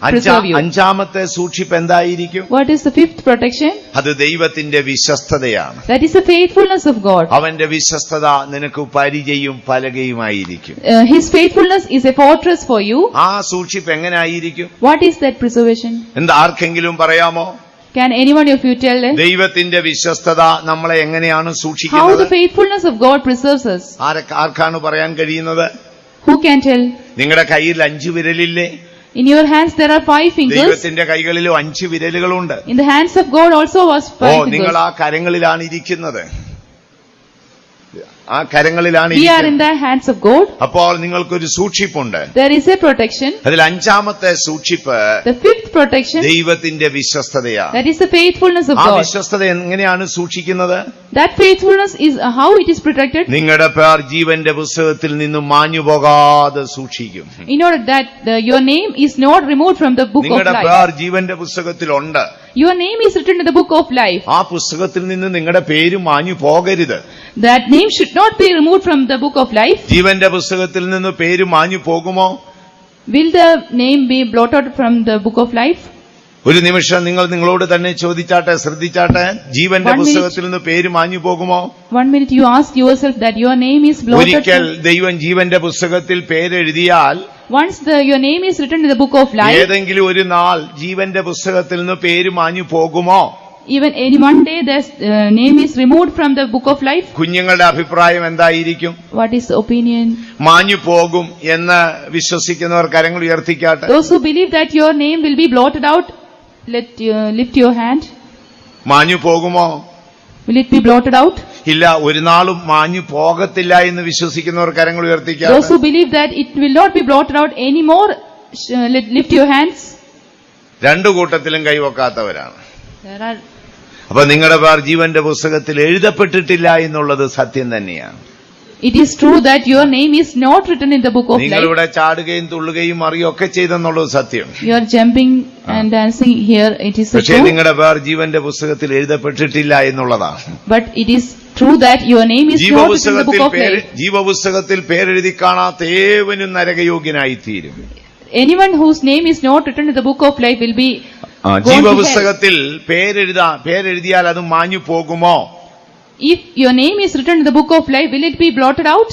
അഞ്ചാ- preserve you. അഞ്ചാമത്തെ സൂക്ഷിപ്പ് എന്തായിരിക്കും What is the fifth protection? അത് ദൈവത്തിന്റെ വിശ്വസ്തതയാണ് That is the faithfulness of God. അവന്റെ വിശ്വസ്തത നിനക്ക് പരിചയും പലകയുമായിരിക്കും Uh, his faithfulness is a fortress for you. ആ സൂക്ഷിപ്പ് എങ്ങനെയായിരിക്കും What is that preservation? എന്താ ആർക്കെങ്കിലും പറയാമോ Can anyone of you tell eh? ദൈവത്തിന്റെ വിശ്വസ്തത നമ്മളെ എങ്ങനെയാണ് how സൂക്ഷിക്കുന്നത് the faithfulness of God preserves us? ആരൊക്കെ ആർക്കാണ് പറയാൻ കഴിയുന്നത് Who can tell? നിങ്ങളുടെ കയ്യിൽ അഞ്ചു വിരലില്ലേ In your hands there are five fingers. ദൈവത്തിന്റെ കൈകളിലും അഞ്ചു വിരലുകളുണ്ട് In the hands of God also was five oh five നിങ്ങൾ fingers. ആ കരങ്ങളിലാണ് ഇരിക്കുന്നത് ആ കരങ്ങളിലാണ് We are in ഇരിക്കുന്നത് the hands of God. അപ്പോൾ നിങ്ങൾക്കൊരു സൂക്ഷിപ്പുണ്ട് There is a protection. അതിൽ അഞ്ചാമത്തെ സൂക്ഷിപ്പ് The fifth protection, ദൈവത്തിന്റെ വിശ്വസ്തതയാണ് that is the faithfulness of ആ. വിശ്വസ്തത എങ്ങനെയാണ് സൂക്ഷിക്കുന്നത് That faithfulness is uh, how it is protected നിങ്ങളുടെ പേർ ജീവന്റെ പുസ്തകത്തിൽ നിന്നും മാഞ്ഞു പോകാതെ സൂക്ഷിക്കും in order that your name is not removed from the book of നിങ്ങളുടെ. പേർ ജീവന്റെ പുസ്തകത്തിലുണ്ട് Your name is written in the book of life. ആ പുസ്തകത്തിൽ നിന്ന് നിങ്ങളുടെ പേര് മാഞ്ഞു പോകരുത് That name should not be removed from the book of life. ജീവന്റെ പുസ്തകത്തിൽ നിന്ന് പേര് മാഞ്ഞു പോകുമോ Will the name be blotted from the book of life? ഒരു നിമിഷം നിങ്ങൾ നിങ്ങളോട് തന്നെ ചോദിച്ചാട്ടെ ശ്രദ്ധിച്ചാട്ടെ ജീവന്റെ One minute. പുസ്തകത്തിൽ നിന്ന് പേര് മാഞ്ഞു പോകുമോ One minute you ask yourself that your name is blotted. ഒരിക്കൽ from- ദൈവം ജീവന്റെ പുസ്തകത്തിൽ പേരെഴുതിയാൽ Once the, your name is written in the book of life, ഏതെങ്കിലും ഒരു നാൾ ജീവന്റെ പുസ്തകത്തിൽ നിന്ന് പേര് മാഞ്ഞു പോകുമോ even any one day the uh, name is removed from the book of life, കുഞ്ഞുങ്ങളുടെ അഭിപ്രായം എന്തായിരിക്കും what is opinion? മാഞ്ഞു പോകും എന്ന് വിശ്വസിക്കുന്നവർ കരങ്ങൾ ഉയർത്തിക്കാട്ടെ Those who believe that your name will be blotted out, let uh, lift your hand. മാഞ്ഞു പോകുമോ Will it be blotted out? ഇല്ല ഒരു നാളും മാഞ്ഞു പോകത്തില്ല എന്ന് വിശ്വസിക്കുന്നവർ കരങ്ങൾ Those ഉയർത്തിക്കാട്ടെ who believe that it will not be blotted out anymore, sh- uh, let- lift your hands. രണ്ടു കൂട്ടത്തിലും കൈവക്കാത്തവരാണ് There are അപ്പൊ നിങ്ങളുടെ പേർ ജീവന്റെ പുസ്തകത്തിൽ എഴുതപ്പെട്ടിട്ടില്ല എന്നുള്ളത് സത്യം തന്നെയാണ് It is true that your name is not written in the book of life. നിങ്ങളിവിടെ ചാടുകയും തുള്ളുകയും അറിയൊക്കെ ഒക്കെ ചെയ്തെന്നുള്ളത് സത്യം You are jumping and dancing here. It is പക്ഷേ true. നിങ്ങളുടെ പേർ ജീവന്റെ പുസ്തകത്തിൽ എഴുതപ്പെട്ടിട്ടില്ല എന്നുള്ളതാണ് But it is true that your name is not written in the book ജീവപുസ്തകത്തിൽ of പേര് life. ജീവപുസ്തകത്തിൽ പേരെഴുതി കാണാത്ത ഏവനും നരകയോഗ്യനായി തീരും Anyone whose name is not written in the book of life will be ஜீவ புஸ்தகத்தில் பேரெழுதா பேரெழுதியால் அது மாஞ்சு போகுமோ If your name is written in the book of life, will it be blotted out?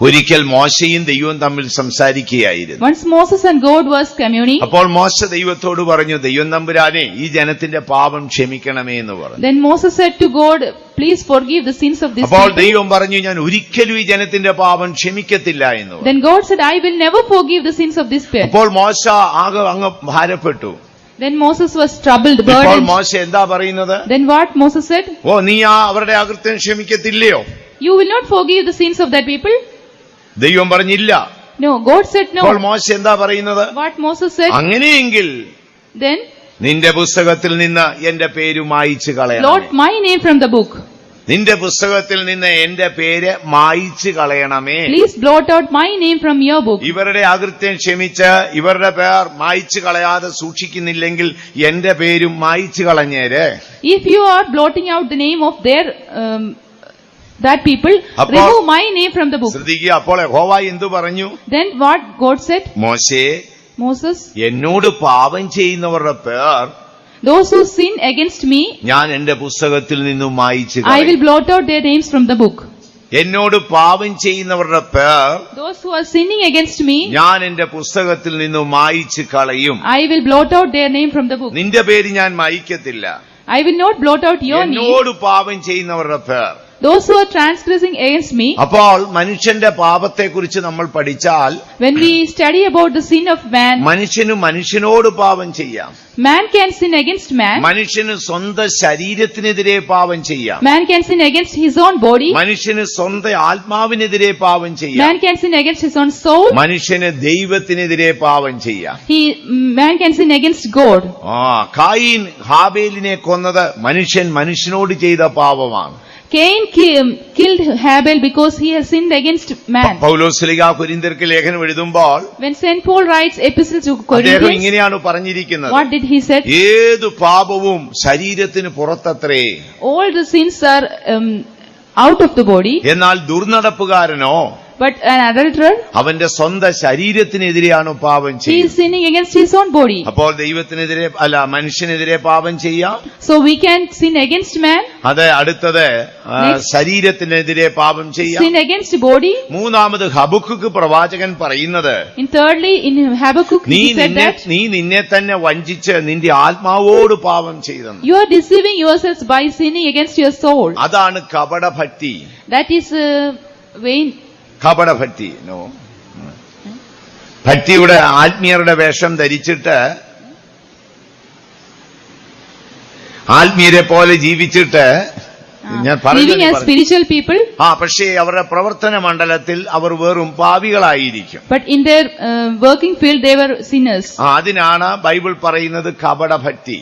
ഒരിക്കൽ മോശയും ദൈവവും തമ്മിൽ സംസാരിക്കുകയായിരുന്നു. Once Moses and God was കമ്മ്യൂണി അപ്പോൾ മോശ ദൈവത്തോട് പറഞ്ഞു ദൈവം നമ്പുരാനെ ഈ ജനത്തിന്റെ പാപം ക്ഷമിക്കണമേ എന്ന് പറഞ്ഞു. Then Moses said to God please forgive sins of this അപ്പോൾ ദൈവം പറഞ്ഞു ഞാൻ ഒരിക്കലും ഈ ജനത്തിന്റെ പാപം ക്ഷമിക്കത്തില്ല എന്ന് പറഞ്ഞു. Then God said I will never forgive sins of this പേർ അപ്പോൾ മോശ ആകെ അങ്ങ് ഭാരപ്പെട്ടു. ദെൻ മോസസ് വാസ് ട്രബിൾഡ് അപ്പോൾ മോശ എന്താ പറയുന്നത്? Then what Moses said oh നീ ആ അവരുടെ അകൃത്യം ക്ഷമിക്കത്തില്ലയോ? You will not forgive these of the people ദൈവം പറഞ്ഞില്ല No, God said അപ്പോൾ no. മോശ എന്താ പറയുന്നത് What Moses said? അങ്ങനെയെങ്കിൽ Then നിന്റെ പുസ്തകത്തിൽ നിന്ന് എന്റെ പേര് മായിച്ചു കളയണം blot my name from the book. നിന്റെ പുസ്തകത്തിൽ നിന്ന് എന്റെ പേര് മായിച്ചു കളയണമേ please blot out my name from your book ഇവരുടെ അകൃത്യം ക്ഷമിച്ച് ഇവരുടെ പേർ മായിച്ചു കളയാതെ സൂക്ഷിക്കുന്നില്ലെങ്കിൽ എന്റെ പേരും മായിച്ചു കളഞ്ഞേരെ if you are blotting out the name of their um, that people, remove my name from the book. ശ്രദ്ധിക്കുക അപ്പോൾ യഹോവ എന്തു പറഞ്ഞു Then what God said? മോശേ Moses, എന്നോട് പാപം ചെയ്യുന്നവരുടെ പേർ those who sin against me, ഞാൻ എന്റെ പുസ്തകത്തിൽ നിന്നും മായിച്ചു I will blot out their names from the book. എന്നോട് പാപം ചെയ്യുന്നവരുടെ പേർ Those who are sinning against me, ഞാൻ എന്റെ പുസ്തകത്തിൽ നിന്നും മായിച്ചു കളയും I will blot out their name from the book. നിന്റെ പേര് ഞാൻ മായിക്കത്തില്ല I will not blot out your name. എന്നോട് പാപം ചെയ്യുന്നവരുടെ പേർ Those who are transgressing against me, അപ്പോൾ മനുഷ്യന്റെ പാപത്തെക്കുറിച്ച് നമ്മൾ പഠിച്ചാൽ when we study about the sin of man, മനുഷ്യന് മനുഷ്യനോട് പാപം ചെയ്യാം man can sin against man, മനുഷ്യന് സ്വന്തം ശരീരത്തിനെതിരെ പാപം ചെയ്യാം man can sin against his own body, മനുഷ്യന് സ്വന്തം ആത്മാവിനെതിരെ പാപം ചെയ്യാം man can sin against his own soul, മനുഷ്യന് ദൈവത്തിനെതിരെ പാപം ചെയ്യാം he, man can sin against God. ആ കായീൻ ഹാബേലിനെ കൊന്നത് മനുഷ്യൻ മനുഷ്യനോട് ചെയ്ത പാപമാണ് Cain ki- killed Habel because he has sinned against man. പൗലോസ് പൗലോസ്ലിക കുരിന്തർക്ക് ലേഖനം എഴുതുമ്പോൾ When Saint Paul writes epistle to Corinthians, ഇങ്ങനെയാണ് പറഞ്ഞിരിക്കുന്നത് what did he said ഏതു പാപവും ശരീരത്തിന് പുറത്തത്രേ All the sins are um, out of the body, എന്നാൽ ദുർനടപ്പുകാരനോ But an adulterer, അവന്റെ സ്വന്തം ശരീരത്തിനെതിരെയാണ് പാപം he ചെയ്യുന്നത് is sinning against his own body. അപ്പോൾ ദൈവത്തിനെതിരെ അല്ല മനുഷ്യനെതിരെ പാപം ചെയ്യാം So we can sin against man, അത് അടുത്തത് ആ, Next. ശരീരത്തിനെതിരെ പാപം ചെയ്യാം sin against body. മൂന്നാമത് habukku പ്രവാചകൻ പറയുന്നത് In thirdly, in Habakkuk, നീ he said നിന്നെ that നീ നിന്നെ തന്നെ വഞ്ചിച്ച് നിന്റെ ആത്മാവോട് പാപം ചെയ്തെന്ന് you are deceiving yourselves by sinning against your soul. അതാണ് കപടഭക്തി That is uh, vain. കപടഭക്തി നോ? ഭക്തിയുടെ ആത്മീയരുടെ വേഷം ധരിച്ചിട്ട് ആത്മീയരെ പോലെ ജീവിച്ചിട്ട് ഞാൻ സ്പിരിച്വൽ പീപ്പിൾ ആ പക്ഷേ അവരുടെ പ്രവർത്തന മണ്ഡലത്തിൽ അവർ വെറും പാവികളായിരിക്കും but in their working they were sinners. അതിനാണ് ബൈബിൾ പറയുന്നത് കപടഭക്തി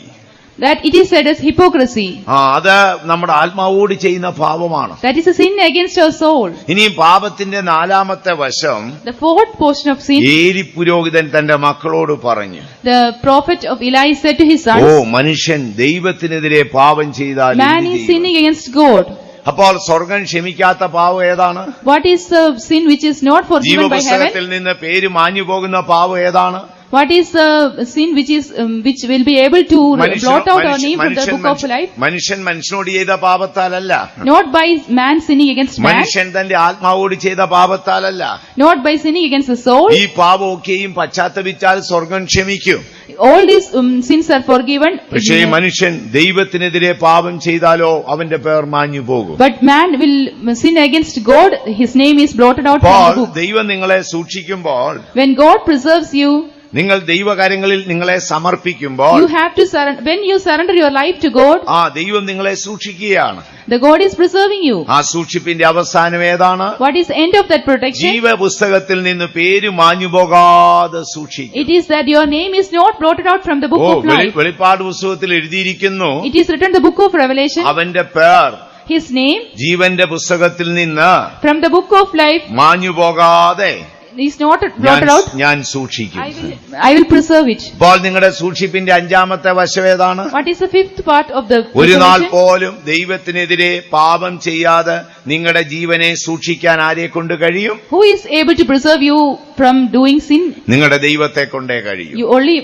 That it is said as hypocrisy. ആ അത് നമ്മുടെ ആത്മാവോട് ചെയ്യുന്ന പാപമാണ് That is a sin against our soul. ini പാപത്തിന്റെ നാലാമത്തെ വശം The fourth portion of sin, ഏരി പുരോഹിതൻ തന്റെ മക്കളോട് പറഞ്ഞു the prophet of Eli said to his oh sons, മനുഷ്യൻ ദൈവത്തിനെതിരെ പാപം ചെയ്താൽ Man എന്ത് is ചെയ്യും? sinning against God. അപ്പോൾ സ്വർഗം ക്ഷമിക്കാത്ത പാവം ഏതാണ് What is the sin which is not forgiven by ജീവപുസ്തകത്തിൽ heaven? നിന്ന് പേര് മാഞ്ഞു പോകുന്ന പാവം ഏതാണ് What is the sin which is will which will be able to അവർ blot out our book name from the മനുഷ്യൻ- book of life? മനുഷ്യൻ മനുഷ്യനോട് ചെയ്ത പാപത്താലല്ല Not by man sinning against man, മനുഷ്യൻ തന്റെ ആത്മാവോട് ചെയ്ത പാപത്താലല്ല not by sinning against the soul. ഈ പാപമൊക്കെയും പശ്ചാത്തപിച്ചാൽ സ്വർഗം ക്ഷമിക്കും All these um, sins are forgiven. പക്ഷേ manushan മനുഷ്യൻ ദൈവത്തിനെതിരെ പാപം ചെയ്താലോ അവന്റെ പേർ മാഞ്ഞു പോകും But man will sin against God, his name is blotted out from അപ്പോൾ the book. ദൈവം നിങ്ങളെ സൂക്ഷിക്കുമ്പോൾ When God preserves you, നിങ്ങൾ ദൈവകാര്യങ്ങളിൽ നിങ്ങളെ സമർപ്പിക്കുമ്പോൾ you have to surrender. When you surrender your life to God, ആ ദൈവം നിങ്ങളെ സൂക്ഷിക്കുകയാണ് the God is preserving you. ആ സൂക്ഷിപ്പിന്റെ അവസാനം ഏതാണ് What is end of that protection? ജീവപുസ്തകത്തിൽ നിന്ന് പേര് മാഞ്ഞു പോകാതെ സൂക്ഷിക്കും It is that your name is not blotted out from the book of life. വെളിപ്പാട് പുസ്തകത്തിൽ എഴുതിയിരിക്കുന്നു It is written the book of Revelation. അവന്റെ പേർ His name ജീവന്റെ പുസ്തകത്തിൽ നിന്ന് from the book of life മാഞ്ഞു പോകാതെ is not blotted out. ഞാൻ സൂക്ഷിക്കും I will, I will preserve it. ഇപ്പോൾ നിങ്ങളുടെ സൂക്ഷിപ്പിന്റെ അഞ്ചാമത്തെ വശം ഏതാണ് What is the fifth part of the ഒരു നാൾ preservation? പോലും ദൈവത്തിനെതിരെ പാപം ചെയ്യാതെ നിങ്ങളുടെ ജീവനെ സൂക്ഷിക്കാൻ ആരെ കൊണ്ട് കഴിയും Who is able to preserve you from doing sin? നിങ്ങളുടെ ദൈവത്തെ കൊണ്ടേ കഴിയും You only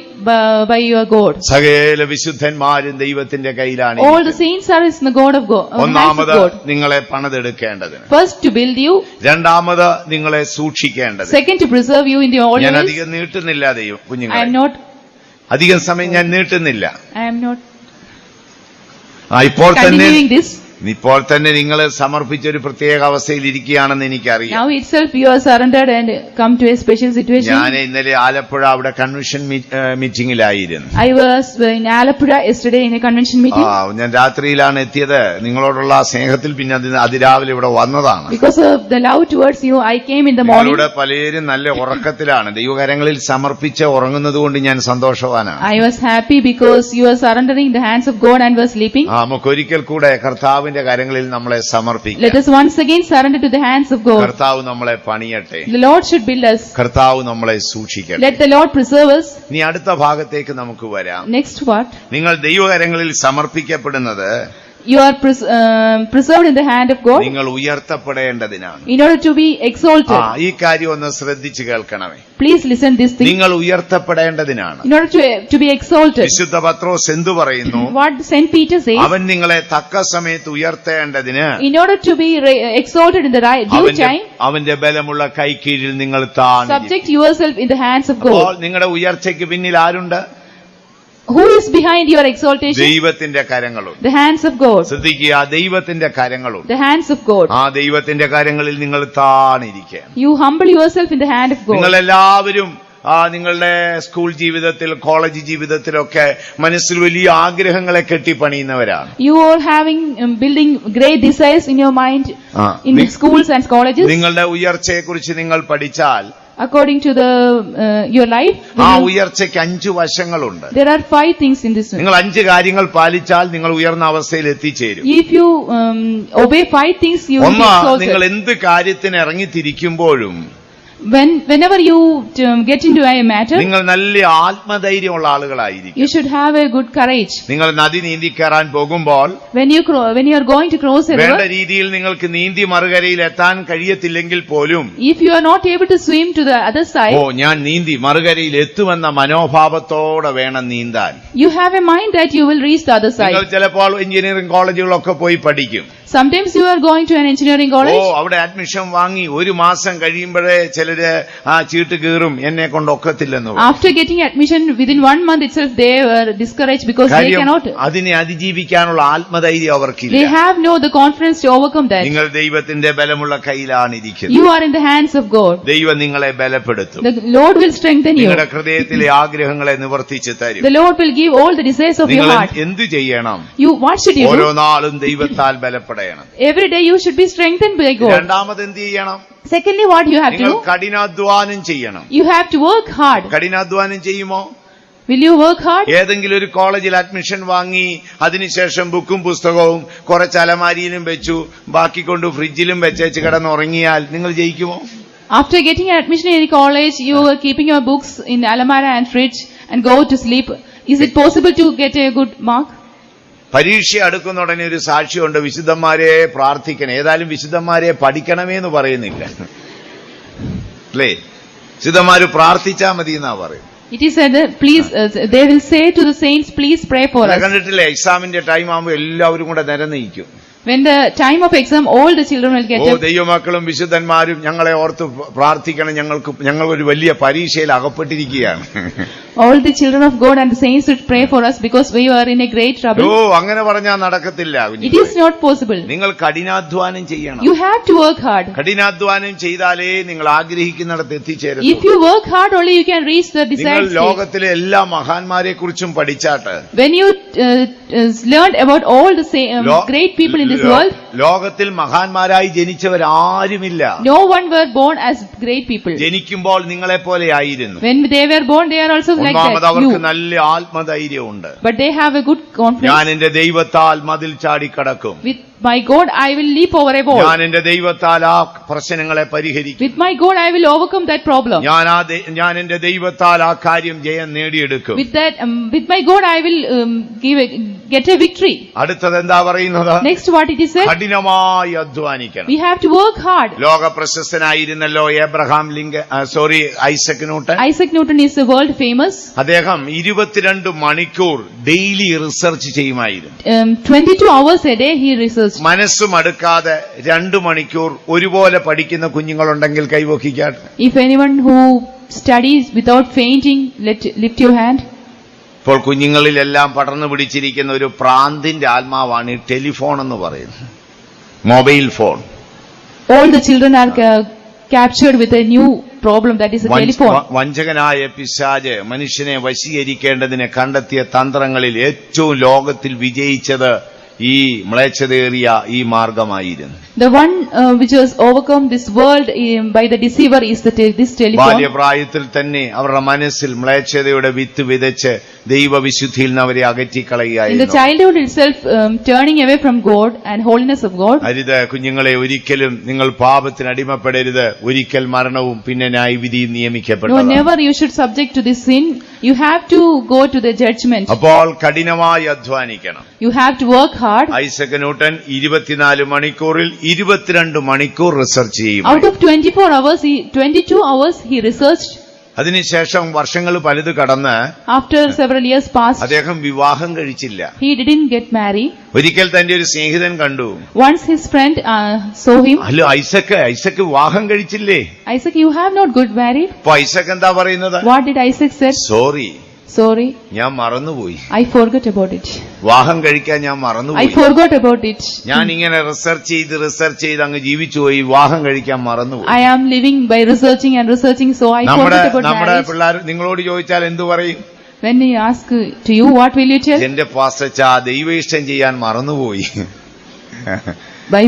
by, your God. സകല വിശുദ്ധന്മാരും ദൈവത്തിന്റെ കയ്യിലാണ് All the saints are in the God of God. uh, ഒന്നാമത് നിങ്ങളെ പണിതെടുക്കേണ്ടതിന് First to build you, രണ്ടാമത് നിങ്ങളെ സൂക്ഷിക്കേണ്ടത് second to preserve you in the all ഞാൻ. അധികം നീട്ടുന്നില്ല ദൈവം I am not, അധികം സമയം ഞാൻ നീട്ടുന്നില്ല I am not ഇപ്പോൾ തന്നെ. ഇപ്പോൾ തന്നെ നിങ്ങൾ സമർപ്പിച്ച ഒരു പ്രത്യേക അവസ്ഥയിലിരിക്കുകയാണെന്ന് എനിക്കറിയാം. ഞാൻ ഇന്നലെ ആലപ്പുഴ അവിടെ convention മീറ്റിംഗിലായിരുന്നു I was Alappuzha convention meeting ഞാൻ രാത്രിയിലാണ് എത്തിയത്. നിങ്ങളോടുള്ള സ്നേഹത്തിൽ പിന്നെ അതിരാവിലെ ഇവിടെ വന്നതാണ്. Because of the love towards you I came in the morning ഇവിടെ പലരും നല്ല ഉറക്കത്തിലാണ്. ദൈവകരങ്ങളിൽ സമർപ്പിച്ച് ഉറങ്ങുന്നത് കൊണ്ട് ഞാൻ സന്തോഷവാനാണ്. I was happy because you are surrendering the hands of God and was sleeping നമുക്കൊരിക്കൽ കൂടെ കർത്താവ് കർത്താവിന്റെ കാര്യങ്ങളിൽ നമ്മളെ Let സമർപ്പിക്കാം us once again surrender to the hands of God. കർത്താവ് നമ്മളെ പണിയട്ടെ The Lord should build us. കർത്താവ് നമ്മളെ സൂക്ഷിക്കട്ടെ Let the Lord preserve us. ഇനി അടുത്ത ഭാഗത്തേക്ക് നമുക്ക് വരാം Next part. നിങ്ങൾ ദൈവകരങ്ങളിൽ സമർപ്പിക്കപ്പെടുന്നത് You are pres- uh, preserved in the hand of God നിങ്ങൾ ഉയർത്തപ്പെടേണ്ടതിനാണ് in order to be ആ exalted. ഈ കാര്യം ഒന്ന് ശ്രദ്ധിച്ചു കേൾക്കണമേ Please listen this thing. നിങ്ങൾ ഉയർത്തപ്പെടേണ്ടതിനാണ് In order to, to be exalted. വിശുദ്ധ പത്രോസ് എന്തു പറയുന്നു What Saint Peter says. അവൻ നിങ്ങളെ തക്ക സമയത്ത് ഉയർത്തേണ്ടതിന് In order to be exalted in the right due അവന്റെ time, അവന്റെ ബലമുള്ള കൈക്കീഴിൽ നിങ്ങൾ താണു subject yourself in the hands of അപ്പോൾ God. നിങ്ങളുടെ ഉയർച്ചയ്ക്ക് പിന്നിൽ ആരുണ്ട് Who is behind your exaltation? ദൈവത്തിന്റെ കരങ്ങളുണ്ട് The hands of God. ശ്രദ്ധിക്കുക ദൈവത്തിന്റെ കരങ്ങളുണ്ട് The hands of God. ആ ദൈവത്തിന്റെ കരങ്ങളിൽ നിങ്ങൾ താണിരിക്കുക You humble yourself in the hand of നിങ്ങൾ God. എല്ലാവരും നിങ്ങളുടെ സ്കൂൾ ജീവിതത്തിൽ കോളേജ് ജീവിതത്തിലൊക്കെ മനസ്സിൽ വലിയ ആഗ്രഹങ്ങളെ കെട്ടിപ്പണിയുന്നവരാണ് You are having, um, building great desires in your mind ആ. in നി- schools and colleges. നിങ്ങളുടെ ഉയർച്ചയെക്കുറിച്ച് നിങ്ങൾ പഠിച്ചാൽ According to the uh, your life, ആ ഉയർച്ചയ്ക്ക് vashangal വശങ്ങളുണ്ട് there are five things in this. നിങ്ങൾ അഞ്ച് കാര്യങ്ങൾ പാലിച്ചാൽ നിങ്ങൾ ഉയർന്ന അവസ്ഥയിൽ എത്തിച്ചേരും If you um, obey five things, you will be ഒന്ന് നിങ്ങൾ exalted. എന്ത് കാര്യത്തിന് ഇറങ്ങിത്തിരിക്കുമ്പോഴും When, whenever you um, get into a matter, ningal നിങ്ങൾ നല്ല ആത്മധൈര്യമുള്ള ആളുകളായിരിക്കും you should have a good courage. ningal nadi neendi കയറാൻ pogumbol When you cro- when you are going to cross a വേണ്ട river, രീതിയിൽ നിങ്ങൾക്ക് നീന്തി മറുകരയിൽ എത്താൻ കഴിയത്തില്ലെങ്കിൽ പോലും if you are not able to swim to the other oh side, ഞാൻ നീന്തി മറുകരയിൽ എത്തുമെന്ന മനോഭാവത്തോടെ വേണം നീന്താൻ you have a mind that you will reach the other side ningal side. engineering college കോളേജുകളൊക്കെ poi പഠിക്കും Sometimes you are going to an engineering oh college. അവിടെ admission വാങ്ങി ഒരു മാസം കഴിയുമ്പോഴേ ചിലര് ആ ചീട്ട് കീറും എന്നെ കൊണ്ട് ഒക്കത്തില്ലെന്ന് പറയും. After getting admission within one month itself, they were discouraged because they കാര്യം cannot. അതിനെ അതിജീവിക്കാനുള്ള ആത്മധൈര്യം They അവർക്കില്ല have no the confidence to overcome that. നിങ്ങൾ ദൈവത്തിന്റെ ബലമുള്ള കയ്യിലാണ് ഇരിക്കുന്നത് You are in the hands of God. ദൈവം നിങ്ങളെ ബലപ്പെടുത്തും The Lord will strengthen you. നിങ്ങളുടെ ഹൃദയത്തിലെ ആഗ്രഹങ്ങളെ നിവർത്തിച്ച് തരും The Lord will give all the desires of your നിങ്ങൾ heart. എന്തു ചെയ്യണം You, what should you ഓരോ do? നാളും ദൈവത്താൽ ബലപ്പെടണം Every day you should be strengthened by God. രണ്ടാമത് എന്ത് ചെയ്യണം Secondly, what you have നിങ്ങൾ to do? കഠിനാധ്വാനം ചെയ്യണം You have to work hard. കഠിനാധ്വാനം ചെയ്യുമോ Will you work hard? ഏതെങ്കിലും ഒരു കോളേജിൽ അഡ്മിഷൻ വാങ്ങി അതിനുശേഷം ബുക്കും പുസ്തകവും കുറച്ച് അലമാരിയിലും വെച്ചു ബാക്കി കൊണ്ട് ഫ്രിഡ്ജിലും വെച്ചേച്ച് കിടന്നുറങ്ങിയാൽ നിങ്ങൾ ജയിക്കുമോ After getting an admission in a college, you were keeping your books in alamara and fridge and go to sleep. Is it possible to get a good mark? പരീക്ഷ അടുക്കുന്ന ഉടനെ ഒരു സാക്ഷിയുണ്ട് വിശുദ്ധന്മാരെ പ്രാർത്ഥിക്കണം. ഏതായാലും വിശുദ്ധന്മാരെ പഠിക്കണമേ എന്ന് പറയുന്നില്ല. അല്ലേ? വിശുദ്ധന്മാര് പ്രാർത്ഥിച്ചാ മതി എന്നാ പറയും It is said, that, please, uh, they will say to the saints, please pray for us. കണ്ടിട്ടില്ലേ? എക്സാമിന്റെ ടൈം ആകുമ്പോൾ എല്ലാവരും കൂടെ നിരന്നിരിക്കും. When the time of exam, all the children will get oh up. ദൈവമക്കളും വിശുദ്ധന്മാരും ഞങ്ങളെ ഓർത്ത് പ്രാർത്ഥിക്കണം ഞങ്ങൾക്ക് ഞങ്ങൾ ഒരു വലിയ പരീക്ഷയിൽ അകപ്പെട്ടിരിക്കുകയാണ് All the children of God and the saints should pray for us because we are in a great oh trouble. അങ്ങനെ പറഞ്ഞാൽ നടക്കത്തില്ല It is not possible. നിങ്ങൾ കഠിനാധ്വാനം ചെയ്യണം You have to work hard. കഠിനാധ്വാനം ചെയ്താലേ നിങ്ങൾ ആഗ്രഹിക്കുന്നിടത്ത് If you work hard, only you can reach the നിങ്ങൾ desired state. ലോകത്തിലെ എല്ലാ മഹാന്മാരെ കുറിച്ചും പഠിച്ചാട്ട് When you uh, uh, learned about all the sa- um, great people in this world, ലോകത്തിൽ മഹാന്മാരായി ജനിച്ചവരാരുമില്ല no one were born as great people. ജനിക്കുമ്പോൾ നിങ്ങളെ പോലെ ആയിരുന്നു When they were born, they are also like ഒന്നാമത് that. അവർക്ക് You. നല്ല ആത്മധൈര്യമുണ്ട് But they have a good confidence. ഞാൻ എന്റെ എന്റെ ദൈവത്താൽ മതിൽ ചാടിക്കടക്കും With my God, I will leap over a wall. ഞാൻ എന്റെ ദൈവത്താൽ ആ പ്രശ്നങ്ങളെ പരിഹരിക്കും With my God, I will overcome that problem. ഞാൻ ആ ദൈ- ഞാൻ എന്റെ ദൈവത്താൽ ആ കാര്യം ജയം നേടിയെടുക്കും With that, um, with my God, I will um, give a, get a victory. അടുത്തത് എന്താ പറയുന്നത് Next, what it is said, കഠിനമായി അധ്വാനിക്കണം we have to work hard. ലോക പ്രശസ്തനായിരുന്നല്ലോ Abraham Link sorry Isaac Newton Isaac Newton is the world famous. അദ്ദേഹം ഇരുപത്തിരണ്ട് മണിക്കൂർ daily research ചെയ്യുമായിരുന്നു Um, 22 hours a day he researched. മനസ്സും അടുക്കാതെ രണ്ടു മണിക്കൂർ ഒരുപോലെ പഠിക്കുന്ന കുഞ്ഞുങ്ങളുണ്ടെങ്കിൽ കൈവക്കിക്കാട്ടെ If anyone who studies without fainting, let lift your hand. ഇപ്പോൾ കുഞ്ഞുങ്ങളിലെല്ലാം പടർന്നു പിടിച്ചിരിക്കുന്ന ഒരു പ്രാന്തിന്റെ ആത്മാവാണ് ഈ ടെലിഫോൺ എന്ന് പറയുന്നത് mobile phone All the children are uh, captured with a new problem that is a telephone. വ- വഞ്ചകനായ പിശാജ് മനുഷ്യനെ വശീകരിക്കേണ്ടതിന് കണ്ടെത്തിയ തന്ത്രങ്ങളിൽ ഏറ്റവും ലോകത്തിൽ വിജയിച്ചത് ഈ മ്ലേച്ഛതേറിയ ഈ മാർഗമായിരുന്നു The one uh, which has overcome this world um, by the deceiver is the this telephone. ബാല്യപ്രായത്തിൽ തന്നെ അവരുടെ മനസ്സിൽ മ്ലേച്ഛതയുടെ വിത്ത് വിതച്ച് ദൈവവിശുദ്ധിയിൽ നിന്ന് അവരെ In the childhood itself, um, turning away from God and holiness of God. അരുത് കുഞ്ഞുങ്ങളെ ഒരിക്കലും നിങ്ങൾ പാപത്തിന് അടിമപ്പെടരുത് ഒരിക്കൽ മരണവും പിന്നെ ന്യായവിധിയും No, never you should subject to this sin. You have to go to the judgment. അപ്പോൾ കഠിനമായി അധ്വാനിക്കണം You have to work hard. Isaac Newton ഇരുപത്തിനാല് മണിക്കൂറിൽ ഇരുപത്തിരണ്ട് മണിക്കൂർ റിസർച്ച് ചെയ്യും Out of 24 hours, he, 22 hours he researched. അതിനുശേഷം വർഷങ്ങൾ പലത് കടന്ന് After several years passed, അദ്ദേഹം വിവാഹം കഴിച്ചില്ല he didn't get married. ഒരിക്കൽ തന്റെ ഒരു സ്നേഹിതൻ കണ്ടു Once his friend uh, saw him, അല്ലോ ഐസക്ക് ഐസക്ക് വിവാഹം കഴിച്ചില്ലേ Isaac, you have not got married. അപ്പൊ ഐസക്ക് എന്താ പറയുന്നത് What did Isaac said? Sorry sorry ഞാൻ മറന്നുപോയി. ഐ ഫോർഗോട്ട് അബൌട്ട് ഇറ്റ് വാഹം കഴിക്കാൻ ഞാൻ മറന്നുപോയി. ഐ ഫോർഗോട്ട് അബൌട്ട് ഇറ്റ് ഞാൻ ഇങ്ങനെ റിസർച്ച് ചെയ്ത് റിസർച്ച് ചെയ്ത് അങ്ങ് ജീവിച്ചു പോയി. വാഹം കഴിക്കാൻ മറന്നുപോയി. I am living by researching and researching so I നമ്മുടെ പിള്ളേർ നിങ്ങളോട് ചോദിച്ചാൽ എന്ത് പറയും? When I ask to you what will you tell എന്റെ ഫാസ്റ്റ് ദൈവ ഇഷ്ടം ചെയ്യാൻ മറന്നുപോയി. By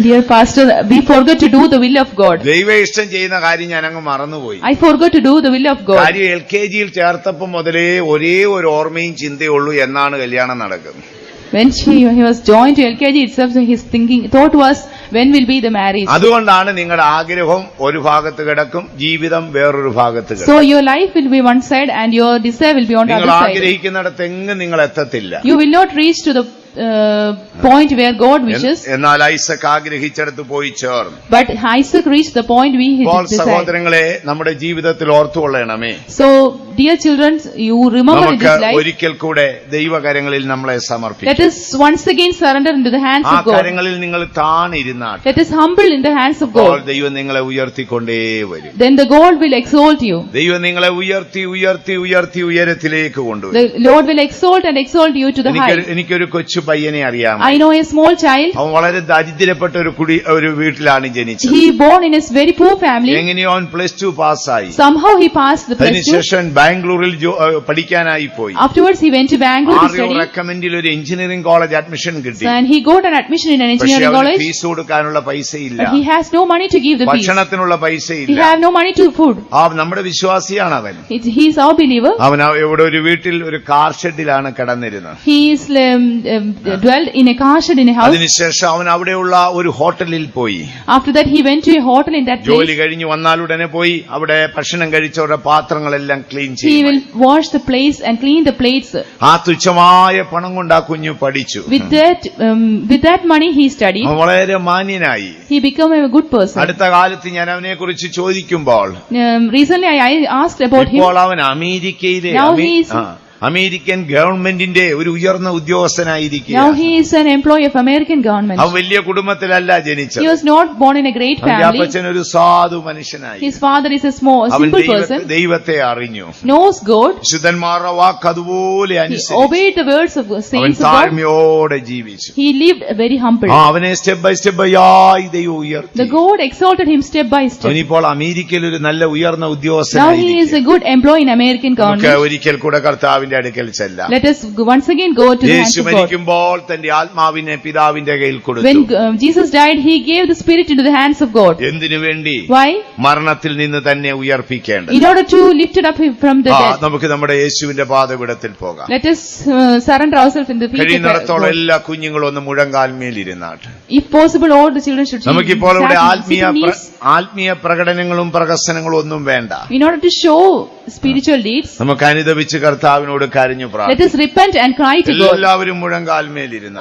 dear pastor, we forgot to do the will of God. ദൈവ ഇഷ്ടം ചെയ്യുന്ന കാര്യം ഞാൻ അങ്ങ് മറന്നുപോയി I forgot to do the will of God. കാര്യം എൽ കെ ജിയിൽ ചേർത്തപ്പം മുതലേ ഒരേ ഒരു ഓർമ്മയും ചിന്തയുള്ളൂ എന്നാണ് കല്യാണം നടക്കുന്നത് When she, he was joined to LKG itself, so his thinking, thought was, when will be the marriage? അതുകൊണ്ടാണ് നിങ്ങളുടെ ആഗ്രഹം ഒരു ഭാഗത്ത് കിടക്കും ജീവിതം വേറൊരു ഭാഗത്ത് കിടക്കും So your life will be one side and your desire will be on the നിങ്ങൾ other side. engu നിങ്ങൾ എത്തത്തില്ല You will not reach to the uh, point where God wishes, എന്നാൽ ഐസക് ആഗ്രഹിച്ചിടത്ത് പോയി ചേർന്നു but Isaac reached the point we desired. സഹോദരങ്ങളെ നമ്മുടെ ജീവിതത്തിൽ ഓർത്തുകൊള്ളണമേ So, dear children, you remember in this life, ഒരിക്കൽ കൂടെ ദൈവകരങ്ങളിൽ നമ്മളെ സമർപ്പിക്കും let us once again surrender into the hands of God. കരങ്ങളിൽ നിങ്ങൾ താണിരുന്നാട്ട് Let us humble in the hands of God. ദൈവം നിങ്ങളെ ഉയർത്തിക്കൊണ്ടേ വരും Then the God will exalt you. ദൈവം നിങ്ങളെ ഉയർത്തി ഉയർത്തി ഉയർത്തി ഉയരത്തിലേക്ക് കൊണ്ടുവരും The Lord will exalt and exalt you to the height. എനിക്കൊരു കൊച്ചു കൊച്ചു പയ്യനെ അറിയാം I know a small child അവൻ വളരെ ദാരിദ്ര്യപ്പെട്ട ഒരു കുടി ഒരു വീട്ടിലാണ് ജനിച്ചത്. He born in as very poor family എങ്ങനെയോ ഓൺ പ്ലസ് ടു പാസ് ആയി സംഭവ ഹി പാസ് അതിനുശേഷം ബാംഗ്ലൂരിൽ പഠിക്കാനായി പോയി. Afters he went to Bangalore റെക്കമെൻഡിൽ ഒരു എഞ്ചിനീയറിംഗ് കോളേജ് അഡ്മിഷൻ കിട്ടി. He got an admission in engineering college fees കൊടുക്കാനുള്ള പൈസ ഇല്ല he has no money to give the fees ഭക്ഷണത്തിനുള്ള പൈസ ഇല്ല he has no money to food ആ നമ്മുടെ വിശ്വാസിയാണ് അവൻ. ഹി ഈസ് ഓ ബിലീവർ അവൻ എവിടെ ഒരു വീട്ടിൽ ഒരു കാർ ഷെഡിലാണ് കിടന്നിരുന്നത്. He is dwelled in a car in a house. അതിനുശേഷം അവൻ അവിടെയുള്ള ഒരു ഹോട്ടലിൽ പോയി After that he went to a hotel in that ജോലി place. കഴിഞ്ഞ് വന്നാലുടനെ പോയി അവിടെ ഭക്ഷണം കഴിച്ചവരുടെ പാത്രങ്ങളെല്ലാം ക്ലീൻ He ചെയ്യും will wash the plates and clean the plates. ആ തുച്ഛമായ പണം കൊണ്ട് ആ കുഞ്ഞു പഠിച്ചു With that, um, with that money he studied. അവൻ വളരെ മാന്യനായി He became a good person. അടുത്ത കാലത്ത് ഞാൻ അവനെ കുറിച്ച് ചോദിക്കുമ്പോൾ Um, recently I I asked about him. ഇപ്പോൾ അവൻ അമേരിക്കയിലെ Now അമേ- he is- ആ, അമേരിക്കൻ ഗവൺമെന്റിന്റെ ഒരു ഉയർന്ന ഉദ്യോഗസ്ഥനായിരിക്കുക Now he is an employee of American government. അവൻ വലിയ കുടുംബത്തിലല്ല He ജനിച്ചത് was not born in a great അവന്റെ family. അപ്പച്ചൻ ഒരു സാധു മനുഷ്യനായി His father is a small, അവൻ simple ദൈവത്തെ- person. ദൈവത്തെ അറിഞ്ഞു Knows God. വിശുദ്ധന്മാരുടെ വാക്ക് അതുപോലെ He അനുസരിച്ചു obeyed the words of അവൻ saints of God. താഴ്മയോടെ ജീവിച്ചു He lived very humble. അവനെ സ്റ്റെപ്പ് ബൈ സ്റ്റെപ്പ് ആയി ദൈവം ഉയർത്തി The God exalted him step by step. അവനിപ്പോൾ അമേരിക്കയിൽ ഒരു നല്ല ഉയർന്ന Now he is a good employee in American നമുക്ക് government. ഒരിക്കൽ കൂടെ പിതാവിന്റെ അടുക്കൽ ചെല്ലുമ്പോൾ തന്റെ ആത്മാവിനെ പിതാവിന്റെ കയ്യിൽ കൊടുക്കും എന്തിനു വേണ്ടി? മരണത്തിൽ നിന്ന് തന്നെ ഉയർപ്പിക്കേണ്ടത്. നമുക്ക് നമ്മുടെ യേശുവിന്റെ പാതപിടത്തിൽ പോകാം. കഴിയുന്നിടത്തോളം എല്ലാ കുഞ്ഞുങ്ങളും ഒന്ന് മുഴങ്കാൽമേൽ ഇരുന്നാട്ടെ. നമുക്കിപ്പോൾ ഇവിടെ ആത്മീയ ആത്മീയ പ്രകടനങ്ങളും പ്രകസനങ്ങളും ഒന്നും വേണ്ട. In order to show spiritual deeds നമുക്ക് അനുദവിച്ച് കർത്താവിനോട് കരഞ്ഞു to God. എല്ലാവരും മുഴങ്കാൽമേലിരുന്ന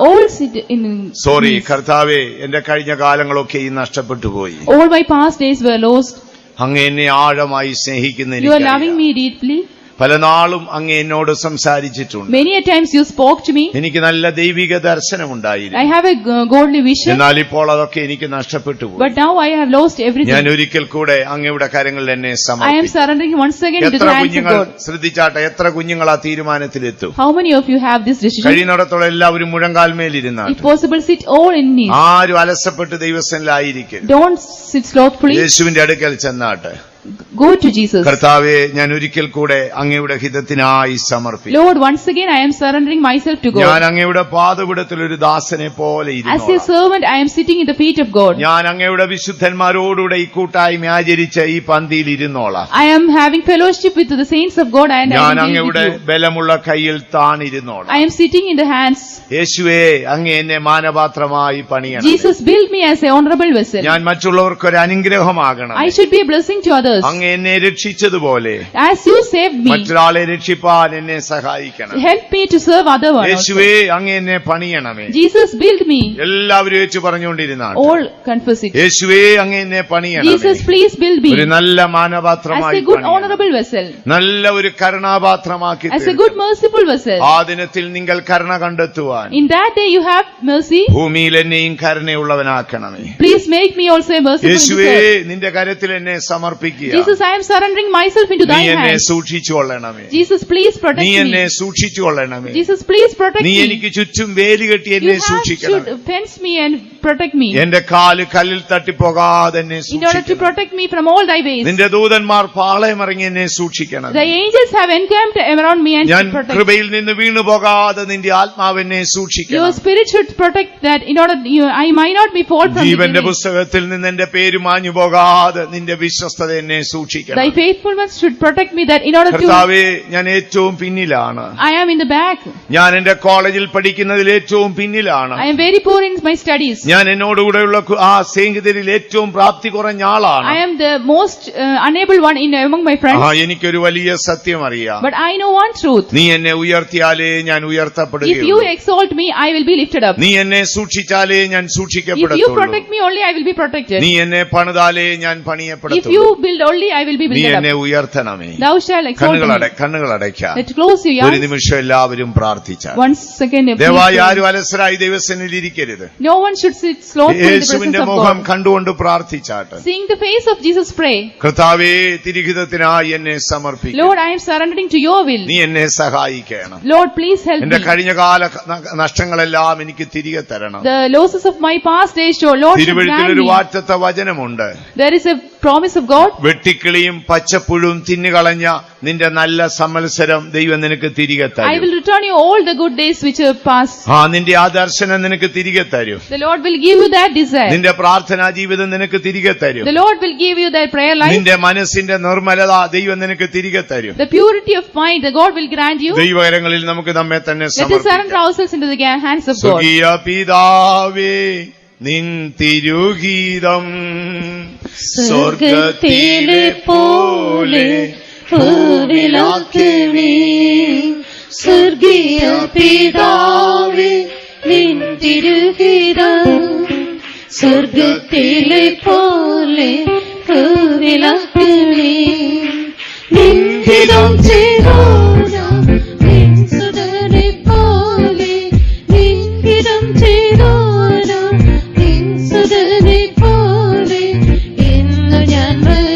സോറി കർത്താവേ എന്റെ കഴിഞ്ഞ കാലങ്ങളൊക്കെ ഈ നഷ്ടപ്പെട്ടു പോയി all my past days were lost അങ്ങ് എന്നെ ആഴമായി സ്നേഹിക്കുന്ന You are loving എനിക്കറിയാം. me deeply. പല നാളും അങ്ങ് എന്നോട് സംസാരിച്ചിട്ടുണ്ട് Many a times you spoke to me. എനിക്ക് നല്ല ദൈവിക I ദർശനമുണ്ടായിരുന്നു have a g- godly vision. എന്നാൽ ഇപ്പോൾ അതൊക്കെ എനിക്ക് നഷ്ടപ്പെട്ടു പോയി But now I have lost ഞാൻ everything. ഒരിക്കൽ കൂടെ അങ്ങയുടെ കരങ്ങളിൽ എന്നെ I am am surrendering once again into എത്ര the hands of കുഞ്ഞുങ്ങൾ God. ശ്രദ്ധിച്ചാട്ടെ എത്ര കുഞ്ഞുങ്ങൾ ആ തീരുമാനത്തിൽ തീരുമാനത്തിലെത്തും How many of you have this decision? കഴിയുന്നിടത്തോളം എല്ലാവരും മുഴങ്കാൽമേലിരുന്നാണ് If possible, sit all in knees. ആരും അലസപ്പെട്ട് ദൈവസനിലായിരിക്കും Don't sit slothfully. യേശുവിന്റെ അടുക്കൽ ചെന്നാട്ട് Go to Jesus. കർത്താവെ ഞാൻ ഒരിക്കൽ കൂടെ അങ്ങയുടെ ഹിതത്തിനായി സമർപ്പിക്കും Lord, once again I am surrendering myself to God. ഞാൻ. അങ്ങയുടെ പാതപിടത്തിൽ ഒരു ദാസനെ പോലെ As a ഇരുന്നോളാം. servant, I am sitting in the feet of God. ഞാൻ അങ്ങയുടെ വിശുദ്ധന്മാരോടുകൂടെ ഈ കൂട്ടായ്മ ആചരിച്ച ഈ പന്തിയിൽ ഇരുന്നോളാം I am having fellowship with the saints of God and I ഞാൻ am dealing അങ്ങയുടെ with you. ബലമുള്ള കയ്യിൽ താണിരുന്നോളാം I am sitting in the hands. യേശുവേ അങ്ങ് എന്നെ മാനപാത്രമായി പണിയണം Jesus built me as a honorable vessel. ഞാൻ മറ്റുള്ളവർക്ക് ഒരു അനുഗ്രഹമാകണം I should be a blessing to others. അങ്ങ് എന്നെ രക്ഷിച്ചതുപോലെ As you saved me, മറ്റൊരാളെ രക്ഷിപ്പാൻ എന്നെ സഹായിക്കണം help me to serve other ones. യേശുവേ അങ്ങ് എന്നെ പണിയണമേ Jesus build me. എല്ലാവരും ഏച്ചു പറഞ്ഞുകൊണ്ടിരുന്നാണ് All confess it. യേശുവേ അങ്ങ് എന്നെ പണിയണമേ Jesus, please build ഒരു me നല്ല as മാനപാത്രമായി a good പണിയണം. honorable vessel, നല്ല ഒരു കരുണാപാത്രമാക്കി as a തീർക്കണം. good merciful vessel. ആ ദിനത്തിൽ നിങ്ങൾ കരുണ കണ്ടെത്തുവാൻ In that day you have mercy. ഭൂമിയിൽ എന്നെയും കരുണയുള്ളവനാക്കണമേ Please make me also a merciful യേശുവേ earth. നിന്റെ കരത്തിൽ എന്നെ സമർപ്പിക്കുക Jesus, I am surrendering myself into നീ thy എന്നെ hands. സൂക്ഷിച്ചു കൊള്ളണമേ Jesus, please protect നീ എന്നെ me. സൂക്ഷിച്ചു Jesus, please protect നീ me. എനിക്ക് ചുറ്റും വേലി കെട്ടി You എന്നെ have സൂക്ഷിക്കണം should fence me and protect me. എന്റെ കാൽ കല്ലിൽ തട്ടിപ്പോകാതെ എന്നെ In order to സൂക്ഷിക്കണം protect me from all thy ways. നിന്റെ ദൂതന്മാർ പാളയമറിങ്ങി എന്നെ സൂക്ഷിക്കണം The angels have encamped around me and ഞാൻ should protect. കൃപയിൽ നിന്ന് വീണു പോകാതെ നിന്റെ ആത്മാവെന്നെ Your സൂക്ഷിക്കണം spirit should protect that in order you, I might not be fall from the ജീവന്റെ giving. പുസ്തകത്തിൽ നിന്ന് എന്റെ പേര് മാഞ്ഞു പോകാതെ നിന്റെ വിശ്വസ്തത എന്നെ Thy സൂക്ഷിക്കണം faithfulness should protect me that in order to കർത്താവേ ഞാൻ ഏറ്റവും പിന്നിലാണ് I am in the back. ഞാൻ എന്റെ കോളേജിൽ പഠിക്കുന്നതിൽ ഏറ്റവും പിന്നിലാണ് I am very poor in my studies. ഞാൻ എന്നോടുകൂടെയുള്ള കു- ആ സ്നേഹിതരിൽ ഏറ്റവും പ്രാപ്തി കുറഞ്ഞ ആളാണ് I am the most uh, unable one in among my friends. ആ. എനിക്കൊരു വലിയ സത്യം അറിയാം But I know one truth. നീ എന്നെ ഉയർത്തിയാലേ ഞാൻ If you ഉയർത്തപ്പെടുകയുള്ളൂ exalt me, I will be lifted up. നീ എന്നെ സൂക്ഷിച്ചാലേ ഞാൻ If you സൂക്ഷിക്കപ്പെടത്തുള്ളൂ protect me only, I will be protected. നീ എന്നെ പണിതാലേ ഞാൻ If പണിയപ്പെടത്തുള്ളൂ you build only, I will be നീ built എന്നെ up. ഉയർത്തണമേ Thou shalt exalt കണ്ണുകളട me. കണ്ണുകളടയ്ക്കാം Let close your ഒരു eyes. നിമിഷം എല്ലാവരും പ്രാർത്ഥിച്ചാൽ Once second. please ദയവായി. ആരും അലസരായി ദൈവസന്നിധി ഇരിക്കരുത് No one should sit slothful in the presence യേശുവിന്റെ of മുഖം God. കണ്ടുകൊണ്ട് പ്രാർത്ഥിച്ചാട്ട് Seeing the face of Jesus, pray. കർത്താവേ തിരിഹിതത്തിനായി എന്നെ സമർപ്പിക്കും Lord, I am surrendering to your will. നീ എന്നെ സഹായിക്കണം Lord, please help എന്റെ me. കഴിഞ്ഞകാല ന- നഷ്ടങ്ങളെല്ലാം എനിക്ക് തിരികെ തരണം The losses of my past days, oh Lord, should തിരുവഴുത്തിൽ grant ഒരു me. വാറ്റത്തെ വചനമുണ്ട് There is a promise of God. വെട്ടിക്കിളിയും പച്ചപ്പുഴും തിന്നുകളഞ്ഞ നിന്റെ നല്ല സമത്സരം ദൈവം നിനക്ക് തിരികെ തരും. നിന്റെ ആ ദർശനം നിനക്ക് തിരികെ തരും. നിന്റെ പ്രാർത്ഥനാ ജീവിതം നിനക്ക് തിരികെ തരും. നിന്റെ മനസ്സിന്റെ നിർമ്മലത ദൈവം നിനക്ക് തിരികെ തരും. Purity of mind God will grant you ദൈവകരങ്ങളിൽ നമുക്ക് നമ്മെ തന്നെ ഹാൻഡ്സ് സമർപ്പിക്കാം. പിതാവേ നിൻ തിരുഗീതം സ്വർഗത്തിലെ പോലെ ഭൂവിലാക്കണേ സ്വർഗീയ പിതാവേ നിൻ തിരുഗീതം സ്വർഗത്തിലെ പോലെ ഭൂവിലാക്കണേ നിൻഹിതം ചെയ്തോരാം remember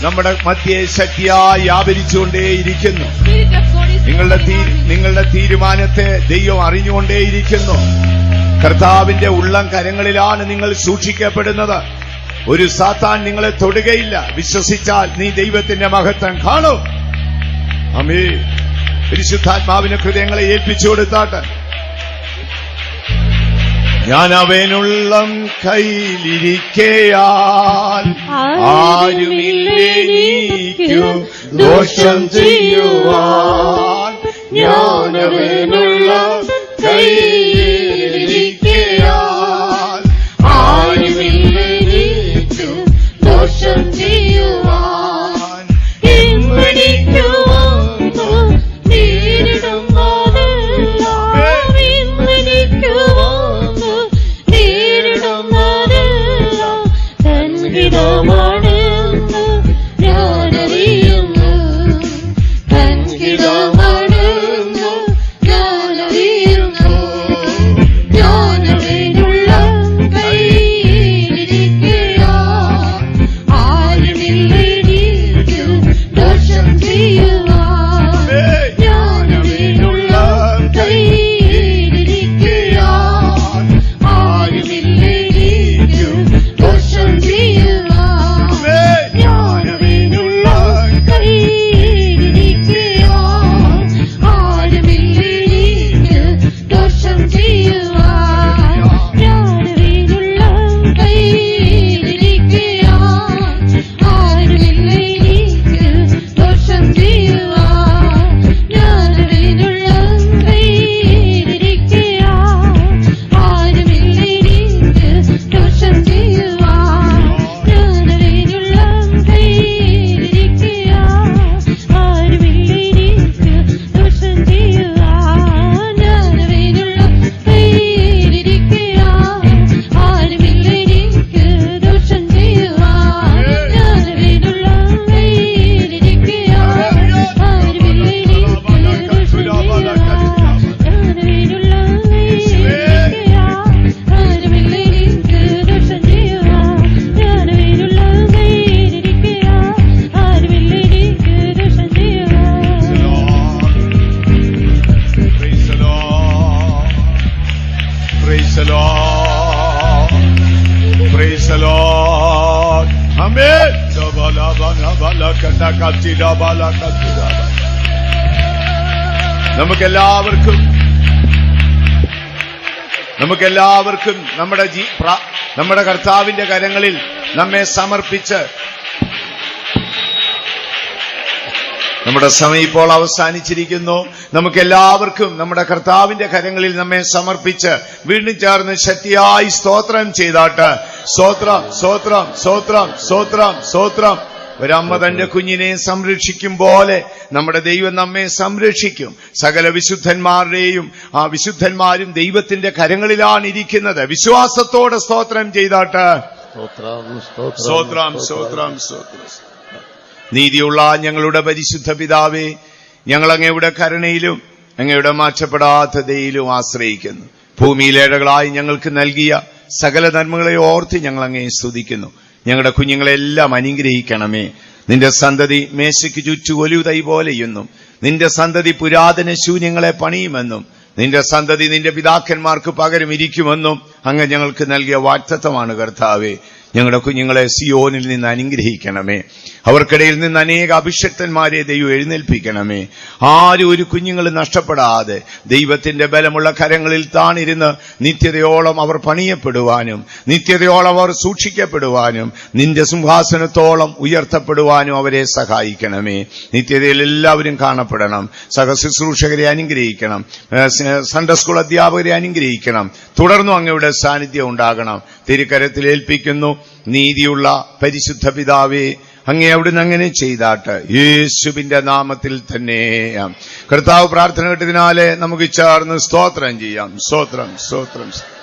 നമ്മുടെ മധ്യേ ശക്തിയായി വ്യാപരിച്ചുകൊണ്ടേയിരിക്കുന്നു നിങ്ങളുടെ. നിങ്ങളുടെ തീരുമാനത്തെ ദൈവം അറിഞ്ഞുകൊണ്ടേയിരിക്കുന്നു. കർത്താവിന്റെ ഉള്ളം കരങ്ങളിലാണ് നിങ്ങൾ സൂക്ഷിക്കപ്പെടുന്നത്. ഒരു സാത്താൻ നിങ്ങളെ തൊടുകയില്ല. വിശ്വസിച്ചാൽ നീ ദൈവത്തിന്റെ മഹത്വം കാണൂ. അമേ പരിശുദ്ധാത്മാവിന് ഹൃദയങ്ങളെ ഏൽപ്പിച്ചു കൊടുത്താട്ട്. ഞാൻ അവനുള്ളം കയ്യിലിരിക്കയാൽ ആരുമില്ലെനിക്കു ദോഷം ചെയ്യുവാൻ ഞാനവനുള്ളം കയ്യിലിരിക്കയാൽ freedom. നമുക്കെല്ലാവർക്കും നമ്മുടെ നമ്മുടെ കർത്താവിന്റെ കരങ്ങളിൽ നമ്മെ സമർപ്പിച്ച് നമ്മുടെ സമയം ഇപ്പോൾ അവസാനിച്ചിരിക്കുന്നു. നമുക്കെല്ലാവർക്കും നമ്മുടെ കർത്താവിന്റെ കരങ്ങളിൽ നമ്മെ സമർപ്പിച്ച് വീണ്ടും ചേർന്ന് ശക്തിയായി സ്തോത്രം ചെയ്താട്ട്. സ്തോത്രം സ്തോത്രം സ്തോത്രം സ്തോത്രം സ്തോത്രം. ഒരമ്മ തന്റെ കുഞ്ഞിനെ സംരക്ഷിക്കും പോലെ നമ്മുടെ ദൈവം നമ്മെ സംരക്ഷിക്കും. സകല വിശുദ്ധന്മാരുടെയും ആ വിശുദ്ധന്മാരും ദൈവത്തിന്റെ കരങ്ങളിലാണ് ഇരിക്കുന്നത്. വിശ്വാസത്തോടെ സ്തോത്രം ചെയ്താട്ട്. സ്തോത്രം സ്തോത്രം സ്തോത്രം നീതിയുള്ള ഞങ്ങളുടെ പരിശുദ്ധ പിതാവേ ഞങ്ങൾ അങ്ങയുടെ കരുണയിലും അങ്ങയുടെ മാറ്റപ്പെടാത്ത ദയിലും ആശ്രയിക്കുന്നു. ഭൂമിയിലേടകളായി ഞങ്ങൾക്ക് നൽകിയ സകല നന്മകളെ ഓർത്ത് ഞങ്ങൾ അങ്ങേ സ്തുതിക്കുന്നു. ഞങ്ങളുടെ കുഞ്ഞുങ്ങളെല്ലാം അനുഗ്രഹിക്കണമേ. നിന്റെ സന്തതി മേശയ്ക്ക് ചുറ്റു ഒലിവ് തൈ പോലെയെന്നും നിന്റെ സന്തതി പുരാതന ശൂന്യങ്ങളെ പണിയുമെന്നും നിന്റെ സന്തതി നിന്റെ പിതാക്കന്മാർക്ക് പകരം ഇരിക്കുമെന്നും അങ്ങ് ഞങ്ങൾക്ക് നൽകിയ വാക്തത്വമാണ് കർത്താവേ. ഞങ്ങളുടെ കുഞ്ഞുങ്ങളെ സിയോനിൽ നിന്ന് അനുഗ്രഹിക്കണമേ. അവർക്കിടയിൽ നിന്ന് അനേക അഭിഷക്തന്മാരെ ദൈവം എഴുന്നേൽപ്പിക്കണമേ. ആരും ഒരു കുഞ്ഞുങ്ങൾ നഷ്ടപ്പെടാതെ ദൈവത്തിന്റെ ബലമുള്ള കരങ്ങളിൽ താണിരുന്ന് നിത്യതയോളം അവർ പണിയപ്പെടുവാനും നിത്യതയോളം അവർ സൂക്ഷിക്കപ്പെടുവാനും നിന്റെ സിംഹാസനത്തോളം ഉയർത്തപ്പെടുവാനും അവരെ സഹായിക്കണമേ. നിത്യതയിൽ എല്ലാവരും കാണപ്പെടണം. സഹശുശ്രൂഷകരെ അനുഗ്രഹിക്കണം. സൺഡേ സ്കൂൾ അധ്യാപകരെ അനുഗ്രഹിക്കണം. തുടർന്നും അങ്ങയുടെ സാന്നിധ്യം ഉണ്ടാകണം. തിരുക്കരത്തിൽ ഏൽപ്പിക്കുന്നു. നീതിയുള്ള പരിശുദ്ധ പിതാവേ അങ്ങേ അവിടുന്ന് അങ്ങനെ ചെയ്താട്ട്. യേശുവിന്റെ നാമത്തിൽ തന്നെ. കർത്താവ് പ്രാർത്ഥന കേട്ടതിനാലെ നമുക്ക് ചേർന്ന് സ്തോത്രം ചെയ്യാം. സ്തോത്രം സ്തോത്രം